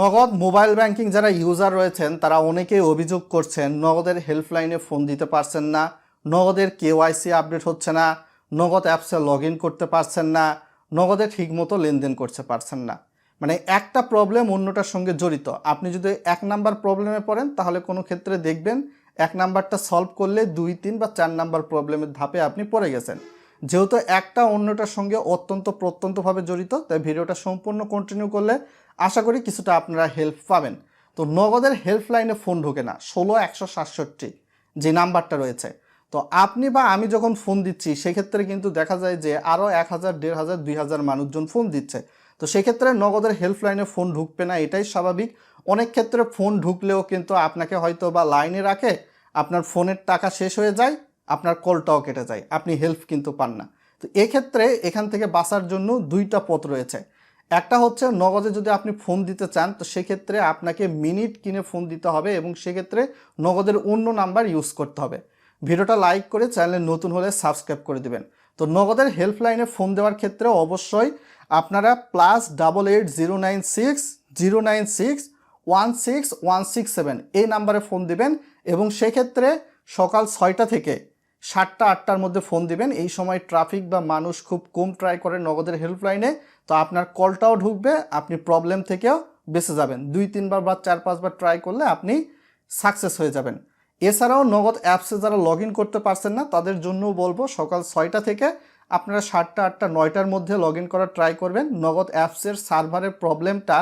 নগদ mobile banking যারা user রয়েছেন, তারা অনেকেই অভিযোগ করছেন, নগদের হেল্পলাইনে ফোন দিতে পারছেন না, নগদের কেওয়াইসি আপডেট হচ্ছে না, নগদ অ্যাপসে লগ করতে পারছেন না, নগদে ঠিকমতো লেনদেন করতে পারছেন না। মানে একটা প্রবলেম অন্যটার সঙ্গে জড়িত। আপনি যদি এক নাম্বার প্রবলেমে পড়েন, তাহলে কোনো ক্ষেত্রে দেখবেন এক নাম্বারটা সলভ করলে দুই, তিন বা চার নাম্বার প্রবলেমের ধাপে আপনি পড়ে গেছেন। যেহেতু একটা অন্যটার সঙ্গে অত্যন্ত প্রত্যন্তভাবে জড়িত, তাই ভিডিওটা সম্পূর্ণ কন্টিনিউ করলে আশা করি কিছুটা আপনারা হেল্প পাবেন। তো নগদের হেল্পলাইনে ফোন ঢোকে না, ষোলো একশো সাতষট্টি যে নাম্বারটা রয়েছে। তো আপনি বা আমি যখন ফোন দিচ্ছি, সেক্ষেত্রে কিন্তু দেখা যায় যে আরও এক হাজার, দেড় হাজার, দুই হাজার মানুষজন ফোন দিচ্ছে। তো সেক্ষেত্রে নগদের হেল্পলাইনে ফোন ঢুকবে না, এটাই স্বাভাবিক। অনেক ক্ষেত্রে ফোন ঢুকলেও কিন্তু আপনাকে হয়তো বা লাইনে রাখে, আপনার ফোনের টাকা শেষ হয়ে যায়, আপনার কলটাও কেটে যায়। আপনি হেল্প কিন্তু পান না। তো এক্ষেত্রে এখান থেকে বাঁচার জন্য দুইটা পথ রয়েছে। একটা হচ্ছে নগদে যদি আপনি ফোন দিতে চান, তো সেক্ষেত্রে আপনাকে মিনিট কিনে ফোন দিতে হবে এবং সেক্ষেত্রে নগদের অন্য নাম্বার ইউজ করতে হবে। ভিডিওটা লাইক করে চ্যানেলে নতুন হলে সাবস্ক্রাইব করে দিবেন। তো নগদের হেল্পলাইনে ফোন দেওয়ার ক্ষেত্রে অবশ্যই আপনারা plus double eight zero nine six zero nine six one six one six seven এই নাম্বারে ফোন দিবেন এবং সেক্ষেত্রে সকাল ছয়টা থেকে সাতটা, আটটার মধ্যে ফোন দিবেন। এই সময় ট্রাফিক বা মানুষ খুব কম ট্রাই করে নগদের হেল্পলাইনে তো আপনার কলটাও ঢুকবে, আপনি প্রবলেম থেকেও বেঁচে যাবেন। দুই, তিনবার বা চার, পাঁচবার ট্রাই করলে আপনি সাকসেস হয়ে যাবেন। এছাড়াও নগদ অ্যাপসে যারা লগ করতে পারছেন না, তাদের জন্যও বলব, সকাল ছয়টা থেকে আপনারা সাতটা, আটটা, নয়টার মধ্যে লগ ইন করার ট্রাই করবেন। নগদ অ্যাপসের সার্ভারের প্রবলেমটা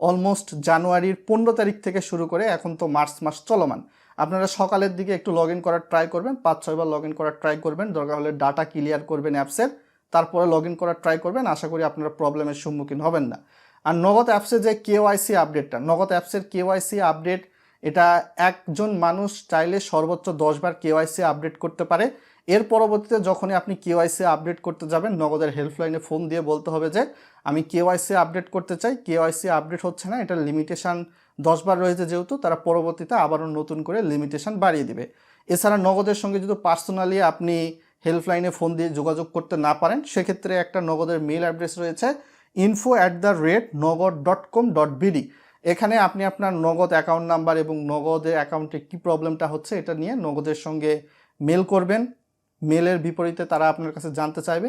অলমোস্ট জানুয়ারির পনেরো তারিখ থেকে শুরু করে এখন তো মার্চ মাস চলমান। আপনারা সকালের দিকে একটু লগ ইন করার ট্রাই করবেন, পাঁচ ছয়বার লগ ইন করার ট্রাই করবেন। দরকার হলে ডাটা ক্লিয়ার করবেন অ্যাপসের তারপরে লগ ইন করার ট্রাই করবেন। আশা করি আপনারা প্রবলেমের সম্মুখীন হবেন না। আর নগদ অ্যাপসের যে কেওয়াইসি আপডেটটা নগদ অ্যাপসের কেওয়াইসি আপডেট এটা একজন মানুষ চাইলে সর্বোচ্চ দশবার কেওয়াইসি আপডেট করতে পারে। এর পরবর্তীতে যখনই আপনি কেওয়াইসি আপডেট করতে যাবেন, নগদের হেল্পলাইনে ফোন দিয়ে বলতে হবে যে, আমি কেওয়াইসি আপডেট করতে চাই। কেওয়াইসি আপডেট হচ্ছে না, এটা লিমিটেশন দশবার রয়েছে যেহেতু, তারা পরবর্তীতে আবারও নতুন করে লিমিটেশন বাড়িয়ে দিবে। এছাড়া নগদের সঙ্গে যদি পার্সোনালি আপনি হেল্পলাইনে ফোন দিয়ে যোগাযোগ করতে না পারেন, সেক্ষেত্রে একটা নগদের মেল অ্যাড্রেস রয়েছে info at the rate Nagad dot com dot BD এখানে আপনি আপনার নগদ অ্যাকাউন্ট নাম্বার এবং নগদের অ্যাকাউন্টে কী প্রবলেমটা হচ্ছে, এটা নিয়ে নগদের সঙ্গে মেল করবেন। মেলের বিপরীতে তারা আপনার কাছে জানতে চাইবে।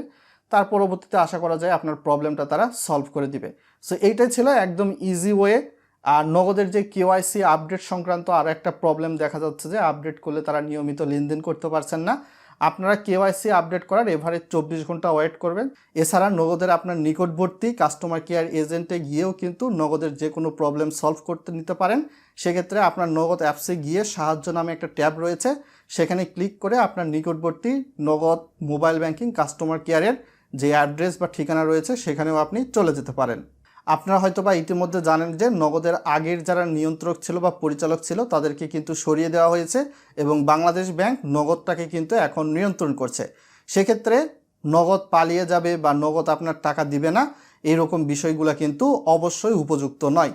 তার পরবর্তীতে আশা করা যায় আপনার প্রবলেমটা তারা সলভ করে দিবে। সো এইটাই ছিল একদম ইজি ওয়ে আর নগদের যে কেওয়াইসি আপডেট সংক্রান্ত আর একটা প্রবলেম দেখা যাচ্ছে যে আপডেট করলে তারা নিয়মিত লেনদেন করতে পারছেন না। আপনারা কেওয়াইসি আপডেট করার এভারেজ চব্বিশ ঘণ্টা ওয়েট করবেন। এছাড়া নগদের আপনার নিকটবর্তী কাস্টমার কেয়ার এজেন্টে গিয়েও কিন্তু নগদের যে কোনো প্রবলেম সলভ করতে নিতে পারেন। সেক্ষেত্রে আপনার নগদ অ্যাপসে গিয়ে সাহায্য নামে একটা ট্যাব রয়েছে। সেখানে ক্লিক করে আপনার নিকটবর্তী নগদ মোবাইল ব্যাংকিং কাস্টমার কেয়ারের যে অ্যাড্রেস বা ঠিকানা রয়েছে, সেখানেও আপনি চলে যেতে পারেন। আপনারা হয়তো বা ইতিমধ্যে জানেন যে নগদের আগের যারা নিয়ন্ত্রক ছিল বা পরিচালক ছিল, তাদেরকে কিন্তু সরিয়ে দেওয়া হয়েছে এবং বাংলাদেশ ব্যাংক নগদটাকে কিন্তু এখন নিয়ন্ত্রণ করছে। সেক্ষেত্রে নগদ পালিয়ে যাবে বা নগদ আপনার টাকা দিবে না, এরকম বিষয়গুলো কিন্তু অবশ্যই উপযুক্ত নয়।